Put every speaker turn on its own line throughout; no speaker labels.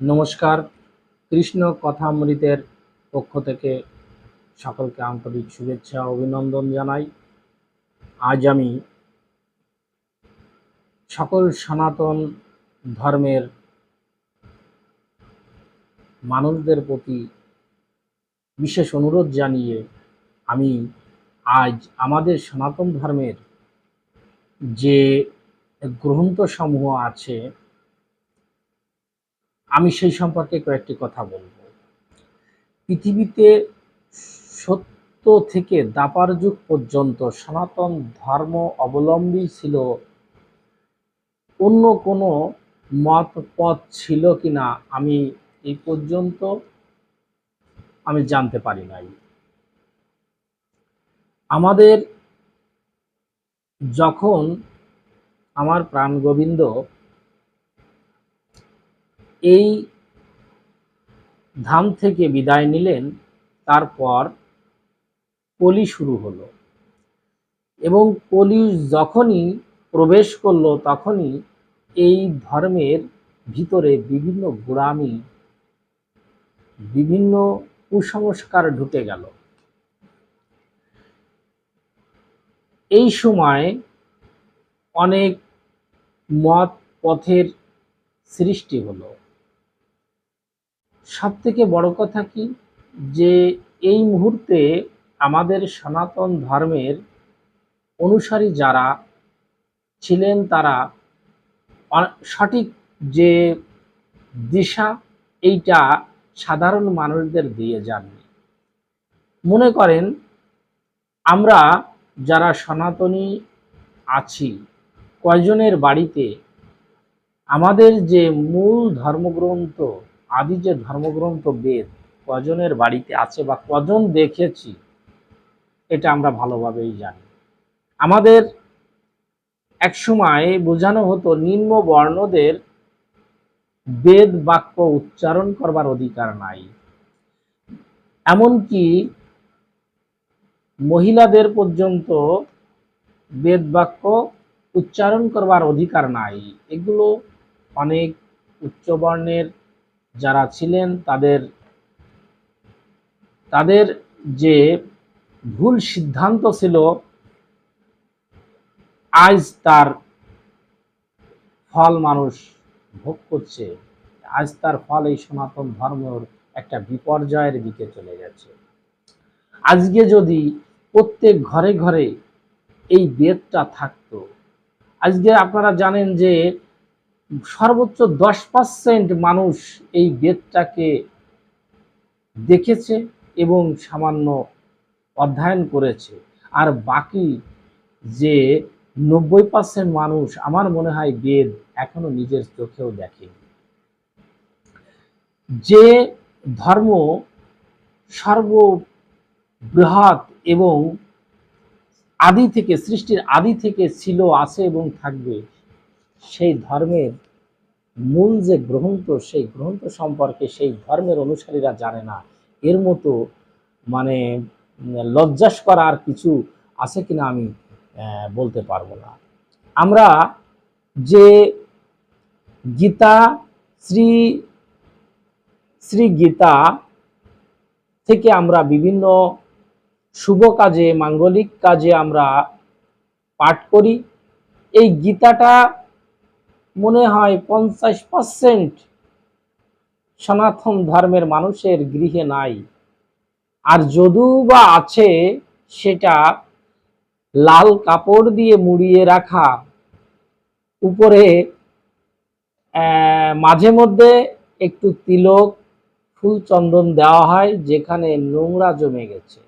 নমস্কার। কৃষ্ণ কথামৃতের পক্ষ থেকে সকলকে আন্তরিক শুভেচ্ছা, অভিনন্দন জানাই। আজ আমি সকল সনাতন ধর্মের মানুষদের প্রতি বিশেষ অনুরোধ জানিয়ে আমি আজ আমাদের সনাতন ধর্মের যে গ্রন্থসমূহ আছে আমি সেই সম্পর্কে কয়েকটি কথা বলব। পৃথিবীতে সত্য থেকে দাপার যুগ পর্যন্ত সনাতন ধর্ম অবলম্বী ছিল অন্য কোনো মত পথ ছিল কিনা আমি এই পর্যন্ত আমি জানতে পারি নাই। আমাদের যখন আমার প্রাণ গোবিন্দ এই ধাম থেকে বিদায় নিলেন, তারপর কলি শুরু হলো। এবং কলি যখনই প্রবেশ করল, তখনই এই ধর্মের ভিতরে বিভিন্ন গোড়ামি, বিভিন্ন কুসংস্কার ঢুকে গেল। এই সময় অনেক মত পথের সৃষ্টি হলো। সব থেকে বড় কথা কি? যে এই মুহূর্তে আমাদের সনাতন ধর্মের অনুসারী যারা ছিলেন তারা সঠিক যে দিশা এইটা সাধারণ মানুষদের দিয়ে যাননি। মনে করেন, আমরা যারা সনাতনী আছি, কয়জনের বাড়িতে আমাদের যে মূল ধর্মগ্রন্থ আদি যে ধর্মগ্রন্থ বেদ, কজনের বাড়িতে আছে বা কজন দেখেছি, এটা আমরা ভালোভাবেই জানি। আমাদের এক সময় বোঝানো হতো, নিম্ন বর্ণদের বেদ বাক্য উচ্চারণ করবার অধিকার নাই। এমনকি মহিলাদের পর্যন্ত বেদ বাক্য উচ্চারণ করবার অধিকার নাই। এগুলো অনেক উচ্চবর্ণের যারা ছিলেন তাদের তাদের যে ভুল সিদ্ধান্ত ছিল, আজ তার ফল মানুষ ভোগ করছে। আজ তার ফল এই সনাতন ধর্মের একটা বিপর্যয়ের দিকে চলে গেছে। আজকে যদি প্রত্যেক ঘরে ঘরে এই বেদটা থাকতো, আজকে আপনারা জানেন যে সর্বোচ্চ দশ পার্সেন্ট মানুষ এই বেদটাকে দেখেছে এবং সামান্য অধ্যয়ন করেছে। আর বাকি যে নব্বই পার্সেন্ট মানুষ, আমার মনে হয় বেদ এখনও নিজের চোখেও দেখেনি। যে ধর্ম সর্ববৃহৎ এবং আদি থেকে, সৃষ্টির আদি থেকে ছিল, আছে এবং থাকবে সেই ধর্মের মূল যে গ্রন্থ, সেই গ্রন্থ সম্পর্কে সেই ধর্মের অনুসারীরা জানে না। এর মতো মানে লজ্জাস করার কিছু আছে কিনা আমি বলতে পারব না। আমরা যে গীতা, শ্রী শ্রী গীতা থেকে আমরা বিভিন্ন শুভ কাজে, মাঙ্গলিক কাজে আমরা পাঠ করি, এই গীতাটা মনে হয় পঞ্চাশ পার্সেন্ট সনাতন ধর্মের মানুষের গৃহে নাই। আর যদু বা আছে, সেটা লাল কাপড় দিয়ে মুড়িয়ে রাখা, উপরে মাঝে মধ্যে একটু তিলক ফুল চন্দন দেওয়া হয়, যেখানে নোংরা জমে গেছে।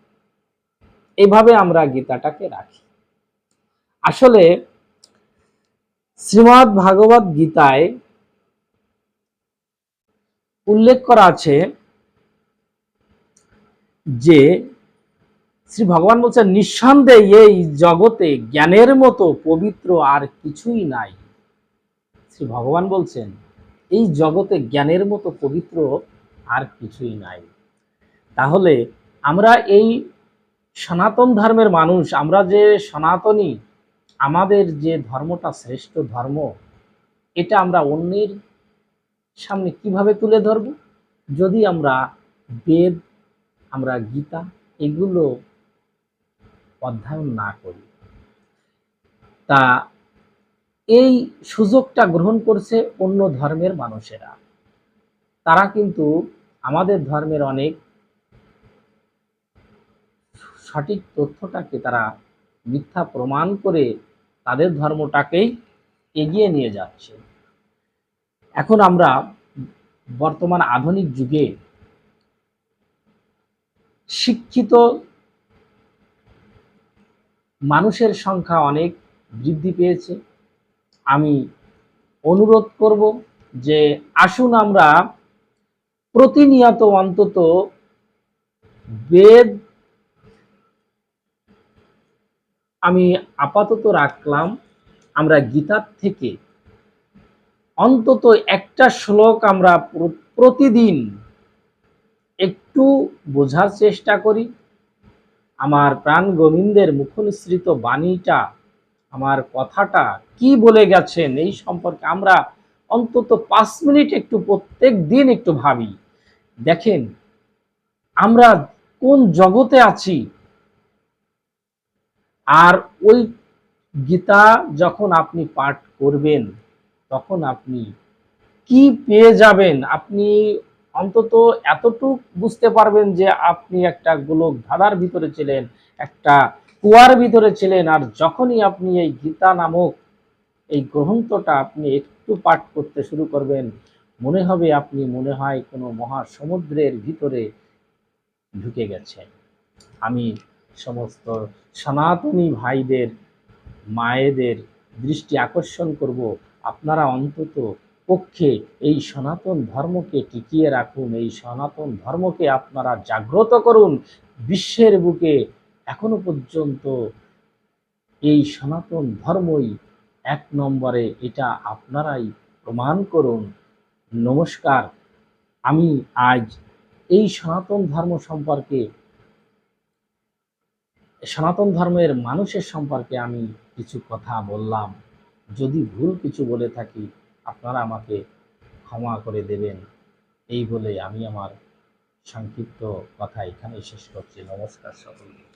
এভাবে আমরা গীতাটাকে রাখি। আসলে শ্রীমৎ ভাগবত গীতায় উল্লেখ করা আছে যে শ্রী ভগবান বলছেন, নিঃসন্দেহে এই জগতে জ্ঞানের মতো পবিত্র আর কিছুই নাই। শ্রী ভগবান বলছেন, এই জগতে জ্ঞানের মতো পবিত্র আর কিছুই নাই। তাহলে আমরা এই সনাতন ধর্মের মানুষ, আমরা যে সনাতনী আমাদের যে ধর্মটা শ্রেষ্ঠ ধর্ম, এটা আমরা অন্যের সামনে কীভাবে তুলে ধরব? যদি আমরা বেদ, আমরা গীতা এগুলো অধ্যয়ন না করি, তা এই সুযোগটা গ্রহণ করছে অন্য ধর্মের মানুষেরা। তারা কিন্তু আমাদের ধর্মের অনেক সঠিক তথ্যটাকে তারা মিথ্যা প্রমাণ করে তাদের ধর্মটাকেই এগিয়ে নিয়ে যাচ্ছে। এখন আমরা বর্তমান আধুনিক যুগে শিক্ষিত মানুষের সংখ্যা অনেক বৃদ্ধি পেয়েছে। আমি অনুরোধ করব যে আসুন আমরা প্রতিনিয়ত অন্তত বেদ আমি আপাতত রাখলাম, আমরা গীতার থেকে অন্তত একটা শ্লোক আমরা প্রতিদিন একটু বোঝার চেষ্টা করি। আমার প্রাণ গোবিন্দের মুখনিসৃত বাণীটা, আমার কথাটা কি বলে গেছেন এই সম্পর্কে আমরা অন্তত পাঁচ মিনিট একটু প্রত্যেক দিন একটু ভাবি। দেখেন, আমরা কোন জগতে আছি আর ওই গীতা যখন আপনি পাঠ করবেন, তখন আপনি কি পেয়ে যাবেন? আপনি অন্তত এতটুক বুঝতে পারবেন যে আপনি একটা গোলক ধাঁধার ভিতরে ছিলেন, একটা কুয়ার ভিতরে ছিলেন, আর যখনই আপনি এই গীতা নামক এই গ্রন্থটা আপনি একটু পাঠ করতে শুরু করবেন, মনে হবে আপনি মনে হয় কোনো মহাসমুদ্রের ভিতরে ঢুকে গেছেন। আমি সমস্ত সনাতনী ভাইদের, মায়েদের দৃষ্টি আকর্ষণ করব। আপনারা অন্তত পক্ষে এই সনাতন ধর্মকে টিকিয়ে রাখুন, এই সনাতন ধর্মকে আপনারা জাগ্রত করুন। বিশ্বের বুকে এখনও পর্যন্ত এই সনাতন ধর্মই এক নম্বরে এটা আপনারাই প্রমাণ করুন। নমস্কার, আমি আজ এই সনাতন ধর্ম সম্পর্কে সনাতন ধর্মের মানুষের সম্পর্কে আমি কিছু কথা বললাম। যদি ভুল কিছু বলে থাকি, আপনারা আমাকে ক্ষমা করে দেবেন। এই বলে আমি আমার সংক্ষিপ্ত কথা এখানে শেষ করছি। নমস্কার সকলকে।